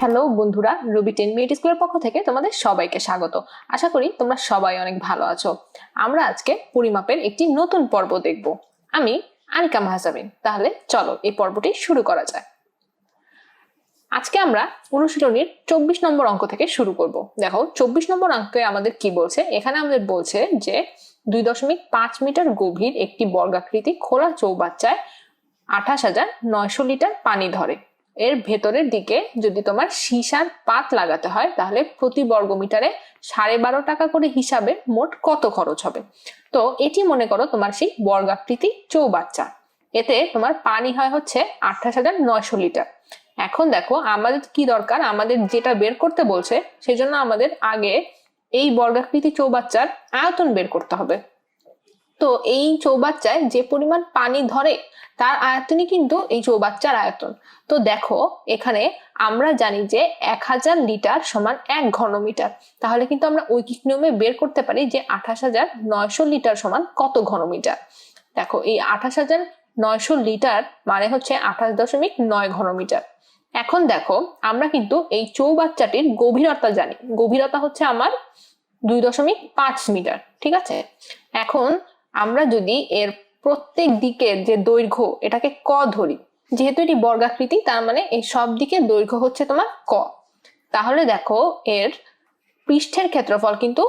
Hello বন্ধুরা রবি ten minute স্কুলের পক্ষ থেকে তোমাদের সবাইকে স্বাগত। আশা করি তোমরা সবাই অনেক ভালো আছো। আমরা আজকে পরিমাপের একটি নতুন পর্ব দেখব। আমি আনিকা মাহাজাবিন তাহলে চলো এই পর্বটি শুরু করা যায় আজকে আমরা অনুশীলনীর চব্বিশ নম্বর অঙ্ক থেকে শুরু করব। দেখো, চব্বিশ নম্বর অঙ্কে আমাদের কি বলছে? এখানে আমাদের বলছে যে দুই দশমিক পাঁচ মিটার গভীর একটি বর্গাকৃতি খোলা চৌবাচ্চায় আঠাশ হাজার নয়শো লিটার পানি ধরে। এর ভেতরের দিকে যদি তোমার সীসার পাত লাগাতে হয়, তাহলে প্রতি বর্গমিটারে সাড়ে বারো টাকা করে হিসাবে মোট কত খরচ হবে? তো এটি মনে করো তোমার সেই বর্গাকৃতি চৌবাচ্চা। এতে তোমার পানি হয় হচ্ছে আঠাশ হাজার নয়শো লিটার। এখন দেখো আমাদের কি দরকার? আমাদের যেটা বের করতে বলছে, সেজন্য আমাদের আগে এই বর্গাকৃতি চৌবাচ্চার আয়তন বের করতে হবে। তো এই চৌবাচ্চায় যে পরিমাণ পানি ধরে, তার আয়তনই কিন্তু এই চৌবাচ্চার আয়তন তো দেখো, এখানে আমরা জানি যে এক হাজার লিটার সমান এক ঘনমিটার। তাহলে কিন্তু আমরা ঐকিক নিয়মে বের করতে পারি যে আঠাশ হাজার নয়শো লিটার সমান কত ঘনমিটার? দেখো, এই আঠাশ হাজার নয়শো লিটার মানে হচ্ছে আঠাশ দশমিক নয় ঘনমিটার। এখন দেখো, আমরা কিন্তু এই চৌবাচ্চাটির গভীরতা জানি। গভীরতা হচ্ছে আমার দুই দশমিক পাঁচ মিটার, ঠিক আছে? এখন আমরা যদি এর প্রত্যেক দিকের যে দৈর্ঘ্য এটাকে ক ধরি, যেহেতু এটি বর্গাকৃতি, তার মানে এই সব দিকের দৈর্ঘ্য হচ্ছে তোমার ক। তাহলে দেখো এর পৃষ্ঠের ক্ষেত্রফল কিন্তু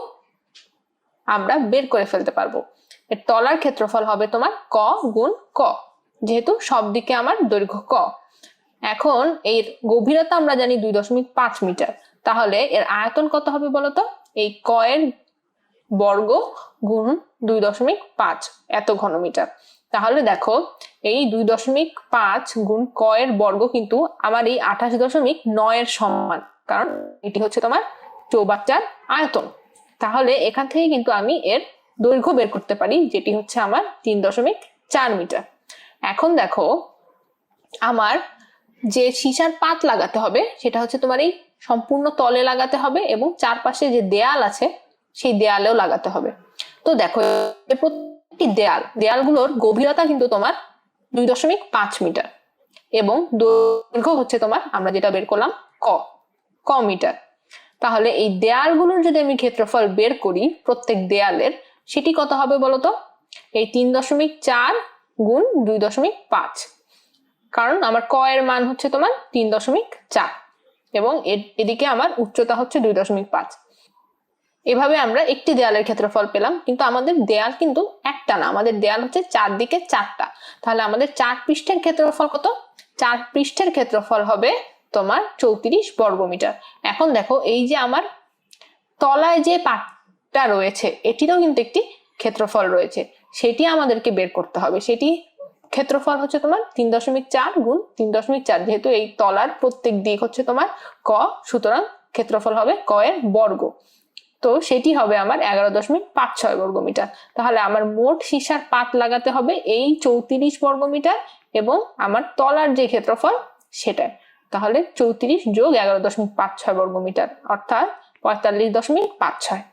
আমরা বের করে ফেলতে পারব। এর তলার ক্ষেত্রফল হবে তোমার ক গুণ ক, যেহেতু সব দিকে আমার দৈর্ঘ্য ক। এখন এর গভীরতা আমরা জানি দুই দশমিক পাঁচ মিটার। তাহলে এর আয়তন কত হবে বলতো? এই ক এর বর্গ গুণ দুই দশমিক পাঁচ, এত ঘনমিটার। তাহলে দেখো, এই দুই দশমিক পাঁচ গুণ কয়ের বর্গ কিন্তু আমার এই আঠাশ দশমিক নয়ের সমান, কারণ এটি হচ্ছে তোমার চৌবাচ্চার আয়তন। তাহলে এখান থেকে কিন্তু আমি এর দৈর্ঘ্য বের করতে পারি, যেটি হচ্ছে আমার তিন দশমিক চার মিটার। এখন দেখো, আমার যে সীসার পাত লাগাতে হবে, সেটা হচ্ছে তোমার এই সম্পূর্ণ তলে লাগাতে হবে এবং চারপাশে যে দেয়াল আছে সেই দেয়ালেও লাগাতে হবে। তো দেখো প্রত্যেকটি দেয়াল, দেয়ালগুলোর গভীরতা কিন্তু তোমার দুই দশমিক পাঁচ মিটার এবং দৈর্ঘ্য হচ্ছে তোমার, আমরা যেটা বের করলাম, ক ক মিটার। তাহলে এই দেয়ালগুলোর যদি আমি ক্ষেত্রফল বের করি, প্রত্যেক দেয়ালের, সেটি কত হবে বলতো? এই তিন দশমিক চার গুণ দুই দশমিক পাঁচ। কারণ আমার ক এর মান হচ্ছে তোমার তিন দশমিক চার এবং এদিকে আমার উচ্চতা হচ্ছে দুই দশমিক পাঁচ। এভাবে আমরা একটি দেয়ালের ক্ষেত্রফল পেলাম, কিন্তু আমাদের দেয়াল কিন্তু একটা না। আমাদের দেয়াল হচ্ছে চারদিকে চারটা। তাহলে আমাদের চার পৃষ্ঠের ক্ষেত্রফল কত? চার পৃষ্ঠের ক্ষেত্রফল হবে তোমার চৌত্রিশ বর্গমিটার। এখন দেখো, এই যে আমার তলায় যে পাটটা রয়েছে, এটিরও কিন্তু একটি ক্ষেত্রফল রয়েছে। সেটি আমাদেরকে বের করতে হবে। সেটি ক্ষেত্রফল হচ্ছে তোমার তিন দশমিক চার গুণ তিন দশমিক চার। যেহেতু এই তলার প্রত্যেক দিক হচ্ছে তোমার ক, সুতরাং ক্ষেত্রফল হবে ক এর বর্গ। তো সেটি হবে আমার এগারো দশমিক পাঁচ ছয় বর্গমিটার। তাহলে আমার মোট সীসার পাত লাগাতে হবে এই চৌত্রিশ বর্গমিটার এবং আমার তলার যে ক্ষেত্রফল সেটাই। তাহলে চৌত্রিশ যোগ এগারো দশমিক পাঁচ ছয় বর্গমিটার, অর্থাৎ পঁয়তাল্লিশ দশমিক পাঁচ ছয়।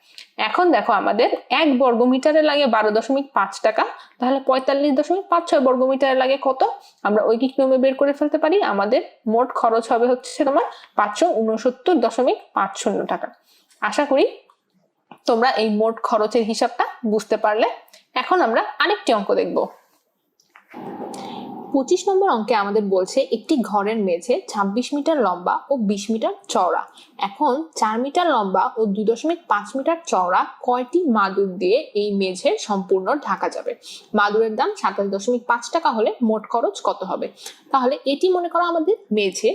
এখন দেখো আমাদের এক বর্গমিটারে লাগে বারো দশমিক পাঁচ টাকা, তাহলে পঁয়তাল্লিশ দশমিক পাঁচ ছয় বর্গমিটারে লাগে কত? আমরা ঐকিক নিয়মে বের করে ফেলতে পারি, আমাদের মোট খরচ হবে হচ্ছে তোমার পাঁচশো উনসত্তর দশমিক পাঁচ শূন্য টাকা। আশা করি তোমরা এই মোট খরচের হিসাবটা বুঝতে পারলে। এখন আমরা আরেকটি অঙ্ক দেখব। পঁচিশ নম্বর অঙ্কে আমাদের বলছে, একটি ঘরের মেঝে ২৬ মিটার লম্বা ও ২০ মিটার চওড়া। এখন চার মিটার লম্বা ও দুই দশমিক পাঁচ মিটার চওড়া কয়টি মাদুর দিয়ে এই মেঝে সম্পূর্ণ ঢাকা যাবে? মাদুরের দাম সাতাশ দশমিক পাঁচ টাকা হলে মোট খরচ কত হবে? তাহলে এটি মনে করো আমাদের মেঝে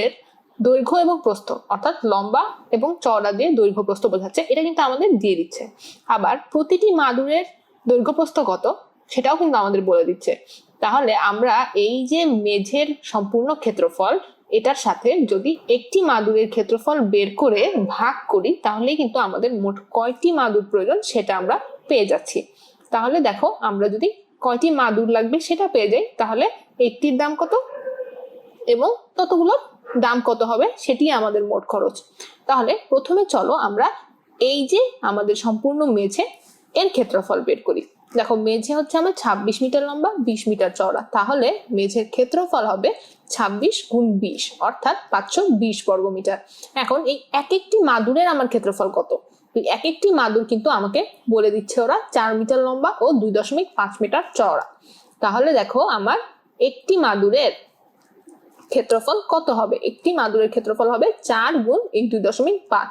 এর দৈর্ঘ্য এবং প্রস্থ, অর্থাৎ লম্বা এবং চওড়া দিয়ে দৈর্ঘ্য প্রস্থ বোঝাচ্ছে, এটা কিন্তু আমাদের দিয়ে দিচ্ছে। আবার প্রতিটি মাদুরের দৈর্ঘ্য প্রস্থ কত, সেটাও কিন্তু আমাদের বলে দিচ্ছে। তাহলে আমরা এই যে মেঝের সম্পূর্ণ ক্ষেত্রফল, এটার সাথে যদি একটি মাদুরের ক্ষেত্রফল বের করে ভাগ করি, তাহলে কিন্তু আমাদের মোট কয়টি মাদুর প্রয়োজন সেটা আমরা পেয়ে যাচ্ছি। তাহলে দেখো, আমরা যদি কয়টি মাদুর লাগবে সেটা পেয়ে যাই, তাহলে একটির দাম কত এবং ততগুলোর দাম কত হবে সেটি আমাদের মোট খরচ। তাহলে প্রথমে চলো আমরা এই যে আমাদের সম্পূর্ণ মেঝে, এর ক্ষেত্রফল বের করি। দেখো, মেঝে হচ্ছে আমার ছাব্বিশ মিটার লম্বা, বিশ মিটার চওড়া। তাহলে মেঝের ক্ষেত্রফল হবে ছাব্বিশ গুণ বিশ, অর্থাৎ পাঁচশো বিশ বর্গমিটার এখন এই এক একটি মাদুরের আমার ক্ষেত্রফল কত? এক একটি মাদুর কিন্তু আমাকে বলে দিচ্ছে ওরা চার মিটার লম্বা ও দুই দশমিক পাঁচ মিটার চওড়া। তাহলে দেখো, আমার একটি মাদুরের ক্ষেত্রফল কত হবে? একটি মাদুরের ক্ষেত্রফল হবে চার গুণ এই দুই দশমিক পাঁচ,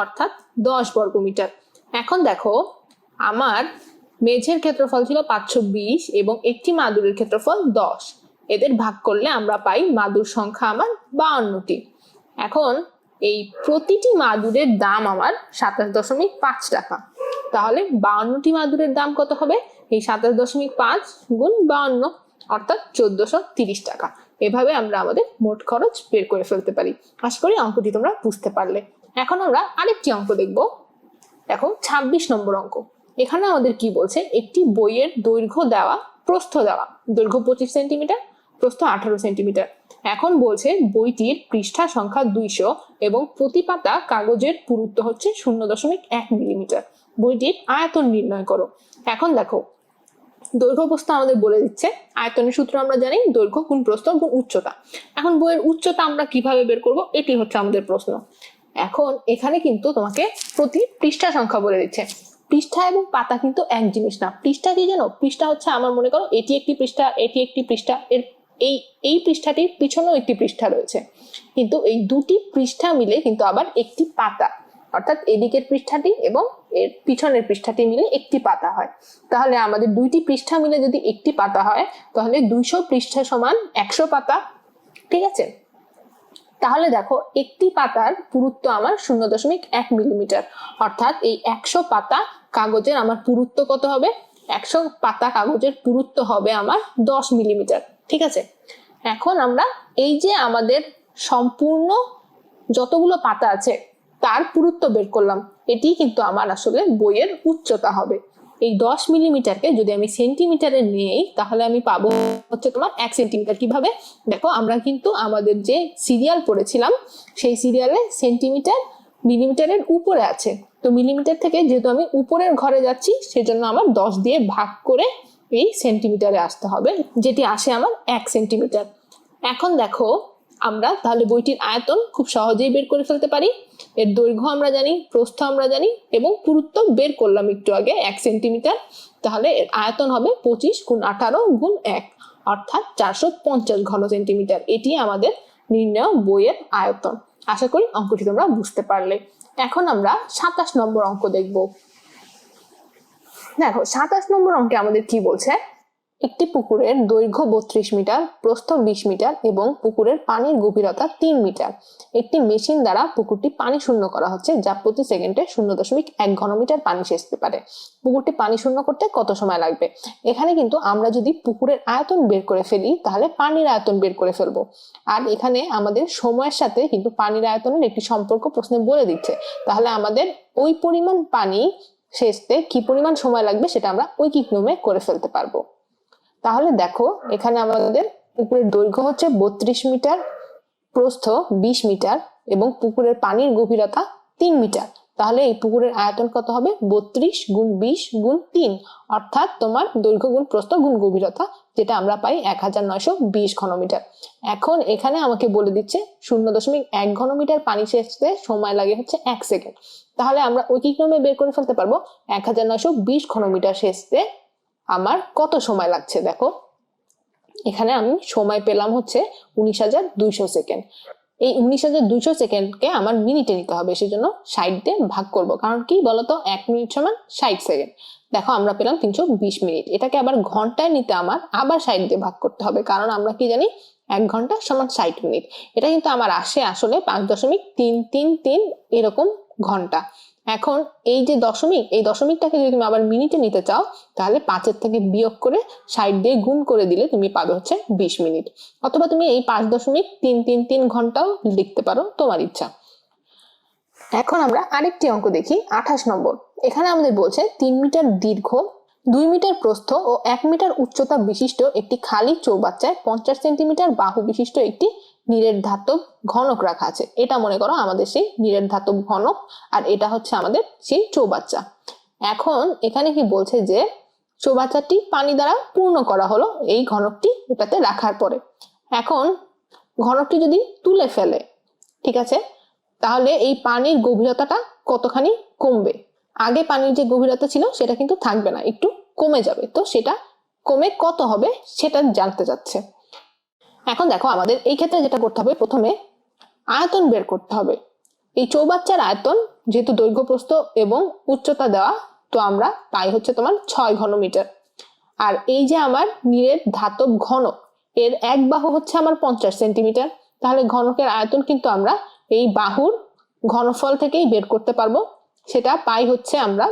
অর্থাৎ দশ বর্গমিটার। এখন দেখো, আমার মেঝের ক্ষেত্রফল ছিল পাঁচশো বিশ এবং একটি মাদুরের ক্ষেত্রফল দশ। এদের ভাগ করলে আমরা পাই মাদুর সংখ্যা আমার বাউন্নটি। এখন এই প্রতিটি মাদুরের দাম আমার সাতাশ দশমিক পাঁচ টাকা। তাহলে বাউন্নটি মাদুরের দাম কত হবে? এই সাতাশ দশমিক পাঁচ গুণ বাউন্ন, অর্থাৎ চোদ্দশো তিরিশ টাকা। এভাবে আমরা আমাদের মোট খরচ বের করে ফেলতে পারি। আশা করি অঙ্কটি তোমরা বুঝতে পারলে। এখন আমরা আরেকটি অঙ্ক দেখব। দেখো, ছাব্বিশ নম্বর অঙ্ক। এখানে আমাদের কি বলছে? একটি বইয়ের দৈর্ঘ্য দেওয়া, প্রস্থ দেওয়া। দৈর্ঘ্য পঁচিশ সেন্টিমিটার, প্রস্থ আঠারো সেন্টিমিটার। এখন বলছে বইটির পৃষ্ঠা সংখ্যা দুইশো এবং প্রতি পাতা কাগজের পুরুত্ব হচ্ছে শূন্য দশমিক এক মিলিমিটার। বইটির আয়তন নির্ণয় করো। এখন দেখো দৈর্ঘ্য প্রস্থ আমাদের বলে দিচ্ছে। আয়তনের সূত্র আমরা জানি দৈর্ঘ্য, গুণ প্রস্থ, গুণ উচ্চতা। এখন বইয়ের উচ্চতা আমরা কীভাবে বের করব? এটি হচ্ছে আমাদের প্রশ্ন। এখন এখানে কিন্তু তোমাকে প্রতি পৃষ্ঠা সংখ্যা বলে দিচ্ছে। পৃষ্ঠা এবং পাতা কিন্তু এক জিনিস না। পৃষ্ঠা কি জানো? পৃষ্ঠা হচ্ছে আমার মনে করো, এটি একটি পৃষ্ঠা, এটি একটি পৃষ্ঠা, এর এই এই পৃষ্ঠাটির পিছনেও একটি পৃষ্ঠা রয়েছে। কিন্তু এই দুটি পৃষ্ঠা মিলে কিন্তু আবার একটি পাতা। অর্থাৎ এদিকের পৃষ্ঠাটি এবং এর পিছনের পৃষ্ঠাটি মিলে একটি পাতা হয়। তাহলে আমাদের দুইটি পৃষ্ঠা মিলে যদি একটি পাতা হয়, তাহলে দুইশো পৃষ্ঠা সমান একশো পাতা, ঠিক আছে? তাহলে দেখো, একটি পাতার পুরুত্ব আমার শূন্য দশমিক এক মিলিমিটার। অর্থাৎ এই একশো পাতা কাগজের আমার পুরুত্ব কত হবে? একশো পাতা কাগজের পুরুত্ব হবে আমার দশ মিলিমিটার, ঠিক আছে? এখন আমরা এই যে আমাদের সম্পূর্ণ যতগুলো পাতা আছে, তার পুরুত্ব বের করলাম। এটি কিন্তু আমার আসলে বইয়ের উচ্চতা হবে। এই দশ মিলিমিটারকে যদি আমি সেন্টিমিটারে নেই, তাহলে আমি পাবো হচ্ছে তোমার এক সেন্টিমিটার। কীভাবে? দেখো, আমরা কিন্তু আমাদের যে সিরিয়াল পড়েছিলাম, সেই সিরিয়ালে সেন্টিমিটার মিলিমিটারের উপরে আছে। তো মিলিমিটার থেকে যেহেতু আমি উপরের ঘরে যাচ্ছি, সেজন্য আমার দশ দিয়ে ভাগ করে এই সেন্টিমিটারে আসতে হবে, যেটি আসে আমার এক সেন্টিমিটার। এখন দেখো, আমরা তাহলে বইটির আয়তন খুব সহজেই বের করে ফেলতে পারি। এর দৈর্ঘ্য আমরা জানি, প্রস্থ আমরা জানি এবং পুরুত্ব বের করলাম একটু আগে, এক সেন্টিমিটার। তাহলে এর আয়তন হবে পঁচিশ গুণ আঠারো গুণ এক, অর্থাৎ চারশো পঞ্চাশ ঘন সেন্টিমিটার। এটি আমাদের নির্ণয় বইয়ের আয়তন। আশা করি অঙ্কটি তোমরা বুঝতে পারলে। এখন আমরা সাতাশ নম্বর অঙ্ক দেখব। দেখো, সাতাশ নম্বর অঙ্কে আমাদের কি বলছে? একটি পুকুরের দৈর্ঘ্য বত্রিশ মিটার, প্রস্থ বিশ মিটার এবং পুকুরের পানির গভীরতা তিন মিটার। একটি মেশিন দ্বারা পুকুরটি পানি শূন্য করা হচ্ছে, যা প্রতি সেকেন্ডে শূন্য দশমিক এক ঘনমিটার পানি সেচতে পারে। পুকুরটি পানি শূন্য করতে কত সময় লাগবে? এখানে কিন্তু আমরা যদি পুকুরের আয়তন বের করে ফেলি, তাহলে পানির আয়তন বের করে ফেলব। আর এখানে আমাদের সময়ের সাথে কিন্তু পানির আয়তনের একটি সম্পর্ক প্রশ্নে বলে দিচ্ছে। তাহলে আমাদের ওই পরিমাণ পানি সেচতে কি পরিমাণ সময় লাগবে, সেটা আমরা ঐকিক নিয়মে করে ফেলতে পারব। তাহলে দেখো, এখানে আমাদের পুকুরের দৈর্ঘ্য হচ্ছে বত্রিশ মিটার, প্রস্থ বিশ মিটার এবং পুকুরের পানির গভীরতা তিন মিটার। তাহলে এই পুকুরের আয়তন কত হবে? বত্রিশ গুণ বিশ গুণ তিন। অর্থাৎ তোমার দৈর্ঘ্য গুণ প্রস্থ গুণ গভীরতা, যেটা আমরা পাই এক হাজার নয়শো বিশ ঘনমিটার। এখন এখানে আমাকে বলে দিচ্ছে শূন্য দশমিক এক ঘনমিটার পানি সেচতে সময় লাগে হচ্ছে এক সেকেন্ড। তাহলে আমরা ঐকিক বের করে ফেলতে পারব এক হাজার নয়শো বিশ ঘনমিটার সেচতে আমার কত সময় লাগছে, দেখো। এখানে আমি সময় পেলাম হচ্ছে উনিশ হাজার দুইশো সেকেন্ড। এই উনিশ হাজার দুইশো সেকেন্ডকে আমার মিনিটে নিতে হবে, সেজন্য ষাট দিয়ে ভাগ করব। কারণ কি বলতো? এক মিনিট সমান ষাট সেকেন্ড। দেখো, আমরা পেলাম তিনশো বিশ মিনিট। এটাকে আবার ঘন্টায় নিতে আমার আবার ষাট দিয়ে ভাগ করতে হবে। কারণ আমরা কি জানি? এক ঘণ্টা সমান ষাট মিনিট। এটা কিন্তু আমার আসে আসলে পাঁচ দশমিক তিন তিন তিন এরকম ঘণ্টা। এখন এই যে দশমিক, এই দশমিকটাকে যদি তুমি আবার মিনিটে নিতে চাও, তাহলে পাঁচের থেকে বিয়োগ করে ষাট দিয়ে গুণ করে দিলে তুমি পাবে হচ্ছে বিশ মিনিট। অথবা তুমি এই পাঁচ দশমিক তিন তিন তিন ঘন্টাও লিখতে পারো তোমার ইচ্ছা। এখন আমরা আরেকটি অঙ্ক দেখি, আঠাশ নম্বর। এখানে আমাদের বলছে তিন মিটার দীর্ঘ, দুই মিটার প্রস্থ ও এক মিটার উচ্চতা বিশিষ্ট একটি খালি চৌবাচ্চায় পঞ্চাশ সেন্টিমিটার বাহু বিশিষ্ট একটি নীরের ধাতব ঘনক রাখা আছে। এটা মনে করো আমাদের সেই নীরের ধাতব ঘনক, আর এটা হচ্ছে আমাদের সেই চৌবাচ্চা। এখন এখানে কি বলছে যে চৌবাচ্চাটি পানি দ্বারা পূর্ণ করা হলো এই ঘনকটি এটাতে রাখার পরে। এখন ঘনকটি যদি তুলে ফেলে, ঠিক আছে, তাহলে এই পানির গভীরতাটা কতখানি কমবে? আগে পানির যে গভীরতা ছিল সেটা কিন্তু থাকবে না, একটু কমে যাবে। তো সেটা কমে কত হবে সেটা জানতে চাচ্ছে। এখন দেখো আমাদের এই ক্ষেত্রে যেটা করতে হবে, প্রথমে আয়তন বের করতে হবে। এই চৌবাচ্চার আয়তন যেহেতু দৈর্ঘ্য প্রস্থ এবং উচ্চতা দেওয়া, তো আমরা পাই হচ্ছে তোমার ছয় ঘনমিটার। আর এই যে আমার নীরের ধাতব ঘনক এর এক বাহু হচ্ছে আমার পঞ্চাশ সেন্টিমিটার। তাহলে ঘনকের আয়তন কিন্তু আমরা এই বাহুর ঘনফল থেকেই বের করতে পারব। সেটা পাই হচ্ছে আমরা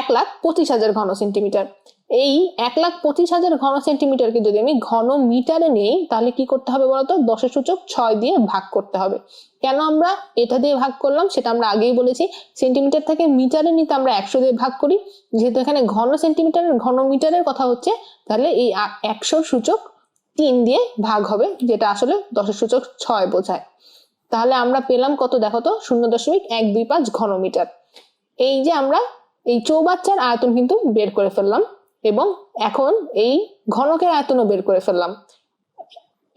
এক লাখ পঁচিশ হাজার ঘন সেন্টিমিটার। এই এক লাখ পঁচিশ হাজার ঘন সেন্টিমিটারকে যদি আমি ঘন মিটারে নেই, তাহলে কি করতে হবে বলতো? দশের সূচক ছয় দিয়ে ভাগ করতে হবে। কেন আমরা এটা দিয়ে ভাগ করলাম? সেটা আমরা আগেই বলেছি। সেন্টিমিটার থেকে মিটারে নিতে আমরা একশো দিয়ে ভাগ করি। যেহেতু এখানে ঘন সেন্টিমিটারের ঘন মিটারের কথা হচ্ছে, তাহলে এই একশো সূচক তিন দিয়ে ভাগ হবে, যেটা আসলে দশের সূচক ছয় বোঝায়। তাহলে আমরা পেলাম কত দেখো তো? শূন্য দশমিক এক দুই পাঁচ ঘনমিটার এই যে আমরা এই চৌবাচ্চার আয়তন কিন্তু বের করে ফেললাম। এবং এখন এই ঘনকের আয়তনও বের করে ফেললাম।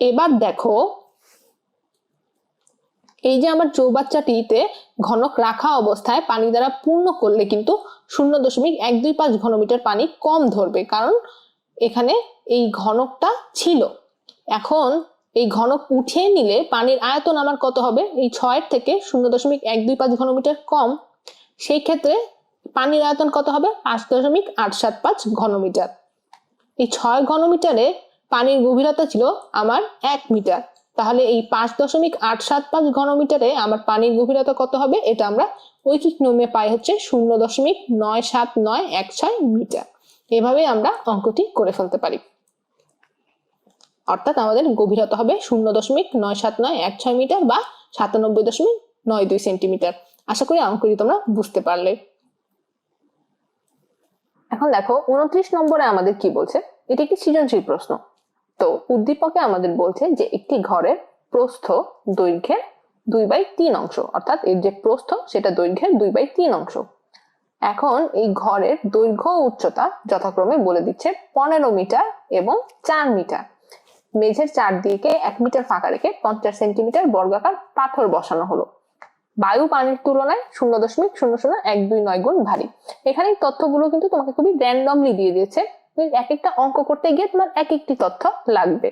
এবার দেখো, এই যে আমার চৌবাচ্চাটিতে ঘনক রাখা অবস্থায় পানি দ্বারা পূর্ণ করলে কিন্তু শূন্য দশমিক এক দুই পাঁচ ঘনমিটার পানি কম ধরবে, কারণ এখানে এই ঘনকটা ছিল। এখন এই ঘনক উঠিয়ে নিলে পানির আয়তন আমার কত হবে? এই ছয়ের থেকে শূন্য দশমিক এক দুই পাঁচ ঘনমিটার কম। সেই ক্ষেত্রে পানির আয়তন কত হবে? পাঁচ দশমিক আট সাত পাঁচ ঘনমিটার। এই ছয় ঘনমিটারে পানির গভীরতা ছিল আমার এক মিটার। তাহলে এই পাঁচ দশমিক আট সাত পাঁচ ঘনমিটারে আমার পানির গভীরতা কত হবে? এটা আমরা ঐকিক নিয়মে পাই হচ্ছে শূন্য দশমিক নয় সাত নয় এক ছয় মিটার। এভাবে আমরা অঙ্কটি করে ফেলতে পারি। অর্থাৎ আমাদের গভীরতা হবে শূন্য দশমিক নয় সাত নয় এক ছয় মিটার বা সাতানব্বই দশমিক নয় দুই সেন্টিমিটার। আশা করি অঙ্কটি তোমরা বুঝতে পারলে। এখন দেখো, উনত্রিশ নম্বরে আমাদের কি বলছে? এটি একটি সৃজনশীল প্রশ্ন। তো উদ্দীপকে আমাদের বলছে যে একটি ঘরের প্রস্থ দৈর্ঘ্যের দুই বাই তিন অংশ, অর্থাৎ এর যে প্রস্থ সেটা দৈর্ঘ্যের দুই বাই তিন অংশ। এখন এই ঘরের দৈর্ঘ্য উচ্চতা যথাক্রমে বলে দিচ্ছে পনেরো মিটার এবং চার মিটার। মেঝের চারদিকে এক মিটার ফাঁকা রেখে পঞ্চাশ সেন্টিমিটার বর্গাকার পাথর বসানো হলো। বায়ু পানির তুলনায় শূন্য দশমিক শূন্য শূন্য এক দুই নয় গুণ ভারী। এখানে তথ্যগুলো কিন্তু তোমাকে খুবই র্যান্ডমলি দিয়ে দিয়েছে। এক একটা অঙ্ক করতে গিয়ে তোমার এক একটি তথ্য লাগবে।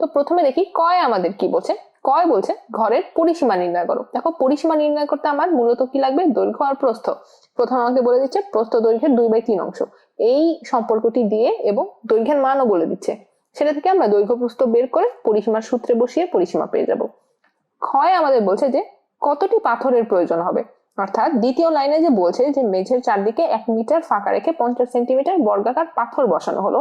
তো প্রথমে দেখি, কয় আমাদের কি বলছে? কয় বলছে, ঘরের পরিসীমা নির্ণয় করো। দেখো, পরিসীমা নির্ণয় করতে আমার মূলত কি লাগবে? দৈর্ঘ্য আর প্রস্থ। প্রথম আমাকে বলে দিচ্ছে, প্রস্থ দৈর্ঘ্যের দুই বাই তিন অংশ। এই সম্পর্কটি দিয়ে এবং দৈর্ঘ্যের মানও বলে দিচ্ছে। সেটা থেকে আমরা দৈর্ঘ্য প্রস্থ বের করে পরিসীমার সূত্রে বসিয়ে পরিসীমা পেয়ে যাব। ক্ষয় আমাদের বলছে যে কতটি পাথরের প্রয়োজন হবে? অর্থাৎ দ্বিতীয় লাইনে যে বলছে যে মেঝের চারদিকে এক মিটার ফাঁকা রেখে পঞ্চাশ সেন্টিমিটার বর্গাকার পাথর বসানো হলো।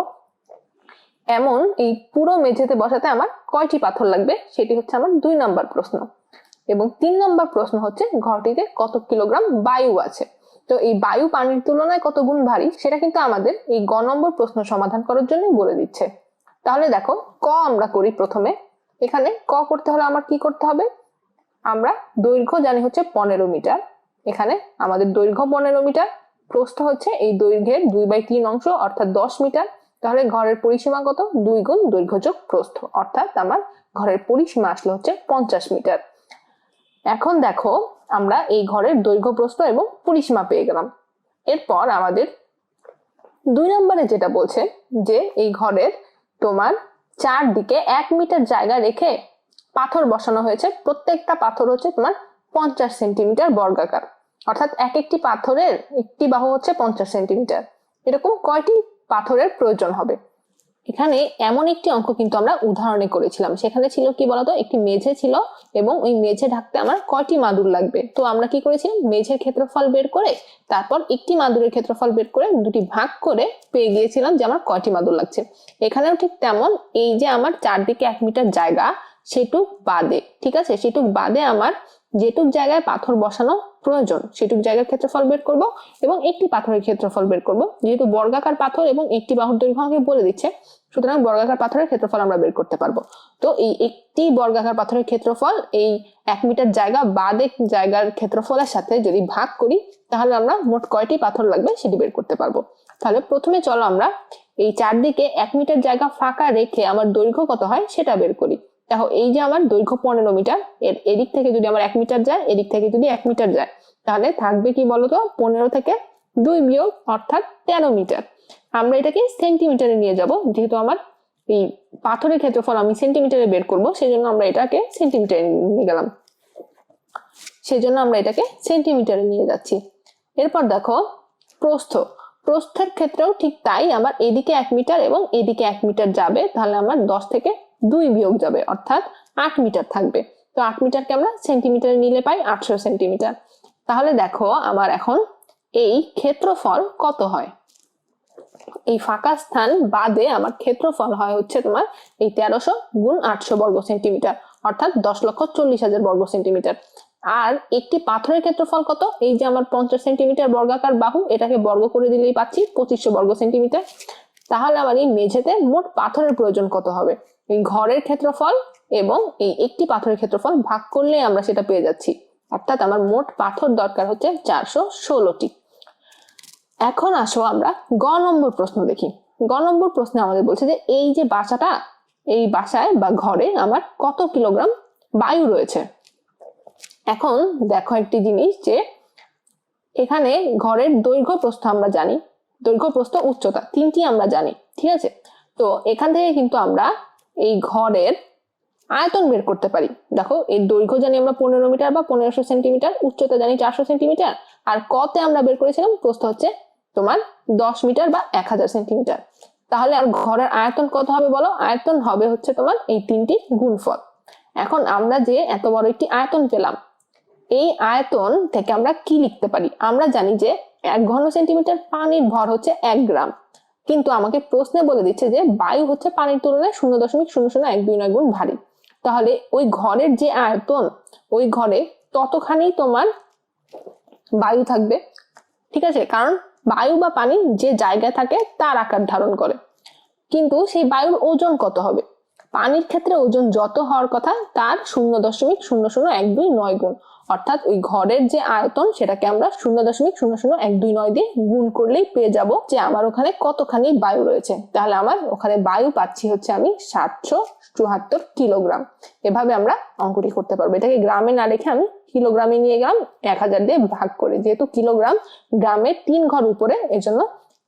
এমন এই পুরো মেঝেতে বসাতে আমার কয়টি পাথর লাগবে? সেটি হচ্ছে আমার দুই নম্বর প্রশ্ন। এবং তিন নম্বর প্রশ্ন হচ্ছে, ঘরটিতে কত কিলোগ্রাম বায়ু আছে? তো এই বায়ু পানির তুলনায় কত গুণ ভারী, সেটা কিন্তু আমাদের এই গ নম্বর প্রশ্ন সমাধান করার জন্যই বলে দিচ্ছে। তাহলে দেখো, ক আমরা করি প্রথমে। এখানে ক করতে হলে আমার কি করতে হবে? আমরা দৈর্ঘ্য জানি হচ্ছে পনেরো মিটার। এখানে আমাদের দৈর্ঘ্য পনেরো মিটার, প্রস্থ হচ্ছে এই দৈর্ঘ্যের দুই বাই তিন অংশ, অর্থাৎ দশ মিটার। তাহলে ঘরের পরিসীমা কত? দুই গুণ দৈর্ঘ্য যোগ প্রস্থ, অর্থাৎ আমার ঘরের পরিসীমা আসলে হচ্ছে পঞ্চাশ মিটার। এখন দেখো আমরা এই ঘরের দৈর্ঘ্য, প্রস্থ এবং পরিসীমা পেয়ে গেলাম। এরপর আমাদের দুই নম্বরে যেটা বলছে যে এই ঘরের তোমার চারদিকে এক মিটার জায়গা রেখে পাথর বসানো হয়েছে। প্রত্যেকটা পাথর হচ্ছে তোমার পঞ্চাশ সেন্টিমিটার বর্গাকার। অর্থাৎ এক একটি পাথরের একটি বাহু হচ্ছে পঞ্চাশ সেন্টিমিটার। এরকম কয়টি পাথরের প্রয়োজন হবে? এখানে এমন একটি অঙ্ক কিন্তু আমরা উদাহরণে করেছিলাম। সেখানে ছিল কি বলতো? একটি মেঝে ছিল এবং ওই মেঝে ঢাকতে আমার কয়টি মাদুর লাগবে? তো আমরা কি করেছিলাম? মেঝের ক্ষেত্রফল বের করে তারপর একটি মাদুরের ক্ষেত্রফল বের করে দুটি ভাগ করে পেয়ে গিয়েছিলাম যে আমার কয়টি মাদুর লাগছে। এখানেও ঠিক তেমন। এই যে আমার চারদিকে এক মিটার জায়গা সেটুক বাদে, ঠিক আছে? সেটুক বাদে আমার যেটুক জায়গায় পাথর বসানো প্রয়োজন, সেটুক জায়গার ক্ষেত্রফল বের করব এবং একটি পাথরের ক্ষেত্রফল বের করব। যেহেতু বর্গাকার পাথর এবং একটি বাহুর দৈর্ঘ্য আমাকে বলে দিচ্ছে, সুতরাং বর্গাকার পাথরের ক্ষেত্রফল আমরা বের করতে পারব। তো এই একটি বর্গাকার পাথরের ক্ষেত্রফল এই এক মিটার জায়গা বাদে জায়গার ক্ষেত্রফলের সাথে যদি ভাগ করি, তাহলে আমরা মোট কয়টি পাথর লাগবে সেটি বের করতে পারব। তাহলে প্রথমে চলো আমরা এই চারদিকে এক মিটার জায়গা ফাঁকা রেখে আমার দৈর্ঘ্য কত হয় সেটা বের করি। দেখো, এই যে আমার দৈর্ঘ্য পনেরো মিটার, এর এদিক থেকে যদি আমার এক মিটার যায়, এদিক থেকে যদি এক মিটার যায়, তাহলে থাকবে কি বলতো? পনেরো থেকে দুই বিয়োগ অর্থাৎ তেরো মিটার। আমরা এটাকে সেন্টিমিটারে নিয়ে যাব, যেহেতু আমার এই পাথরের ক্ষেত্রফল আমি সেন্টিমিটারে বের করব সেই জন্য আমরা এটাকে সেন্টিমিটারে নিয়ে গেলাম। সেই জন্য আমরা এটাকে সেন্টিমিটারে নিয়ে যাচ্ছি। এরপর দেখো, প্রস্থ। প্রস্থের ক্ষেত্রেও ঠিক তাই, আমার এদিকে এক মিটার এবং এদিকে এক মিটার যাবে, তাহলে আমার দশ থেকে দুই বিয়োগ যাবে, অর্থাৎ আট মিটার থাকবে। তো আট মিটারকে আমরা সেন্টিমিটারে নিলে পাই আটশো সেন্টিমিটার। তাহলে দেখো আমার এখন এই ক্ষেত্রফল কত হয়? এই ফাঁকা স্থান বাদে আমার ক্ষেত্রফল হয় হচ্ছে তোমার এই তেরোশো গুণ আটশো বর্গ সেন্টিমিটার, অর্থাৎ দশ লক্ষ চল্লিশ হাজার বর্গ সেন্টিমিটার। আর একটি পাথরের ক্ষেত্রফল কত? এই যে আমার পঞ্চাশ সেন্টিমিটার বর্গাকার বাহু, এটাকে বর্গ করে দিলেই পাচ্ছি পঁচিশশো বর্গ সেন্টিমিটার। তাহলে আমার এই মেঝেতে মোট পাথরের প্রয়োজন কত হবে? এই ঘরের ক্ষেত্রফল এবং এই একটি পাথরের ক্ষেত্রফল ভাগ করলে আমরা সেটা পেয়ে যাচ্ছি। অর্থাৎ আমার মোট পাথর দরকার হচ্ছে চারশো ষোলোটি। এখন আসো আমরা গ নম্বর প্রশ্ন দেখি। গ নম্বর প্রশ্নে আমাদের বলছে যে এই যে বাসাটা, এই বাসায় বা ঘরে আমার কত কিলোগ্রাম বায়ু রয়েছে? এখন দেখো একটি জিনিস যে এখানে ঘরের দৈর্ঘ্য প্রস্থ আমরা জানি। দৈর্ঘ্য প্রস্থ উচ্চতা তিনটি আমরা জানি, ঠিক আছে? তো এখান থেকে কিন্তু আমরা এই ঘরের আয়তন বের করতে পারি। দেখো, এর দৈর্ঘ্য জানি আমরা পনেরো মিটার বা পনেরোশো সেন্টিমিটার, উচ্চতা জানি চারশো সেন্টিমিটার, আর কতে আমরা বের করেছিলাম প্রস্থ হচ্ছে তোমার দশ মিটার বা এক হাজার সেন্টিমিটার। তাহলে আর ঘরের আয়তন কত হবে বলো? আয়তন হবে হচ্ছে তোমার এই তিনটি গুণফল। এখন আমরা যে এত বড় একটি আয়তন পেলাম, এই আয়তন থেকে আমরা কি লিখতে পারি? আমরা জানি যে এক ঘন সেন্টিমিটার পানির ভর হচ্ছে এক গ্রাম। কিন্তু আমাকে প্রশ্নে বলে দিচ্ছে যে বায়ু হচ্ছে পানির তুলনায় শূন্য দশমিক শূন্য শূন্য এক দুই নয় গুণ ভারী। তাহলে ওই ঘরের যে আয়তন, ওই ঘরে ততখানি তোমার বায়ু থাকবে, ঠিক আছে? কারণ বায়ু বা পানি যে জায়গায় থাকে তার আকার ধারণ করে। কিন্তু সেই বায়ুর ওজন কত হবে? পানির ক্ষেত্রে ওজন যত হওয়ার কথা তার শূন্য দশমিক শূন্য শূন্য এক দুই নয় গুণ। অর্থাৎ ওই ঘরের যে আয়তন সেটাকে আমরা শূন্য দশমিক শূন্য শূন্য এক দুই নয় দিয়ে গুণ করলেই পেয়ে যাব যে আমার ওখানে কতখানি বায়ু রয়েছে। তাহলে আমার ওখানে বায়ু পাচ্ছি হচ্ছে আমি সাতশো চুয়াত্তর কিলোগ্রাম। এভাবে আমরা অঙ্কটি করতে পারব। এটাকে গ্রামে না রেখে আমি কিলোগ্রামে নিয়ে গেলাম, এক হাজার দিয়ে ভাগ করে। যেহেতু কিলোগ্রাম গ্রামের তিন ঘর উপরে, এজন্য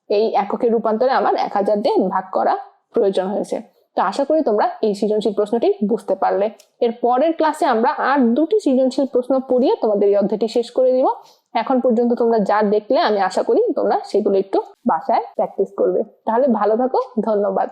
এই এককের রূপান্তরে আমার এক হাজার দিয়ে ভাগ করা প্রয়োজন হয়েছে। তো আশা করি তোমরা এই সৃজনশীল প্রশ্নটি বুঝতে পারলে। এর পরের ক্লাসে আমরা আর দুটি সৃজনশীল প্রশ্ন পড়িয়ে তোমাদের এই অধ্যায়টি শেষ করে দিব। এখন পর্যন্ত তোমরা যা দেখলে, আমি আশা করি তোমরা সেগুলো একটু বাসায় প্র্যাকটিস করবে। তাহলে ভালো থাকো, ধন্যবাদ।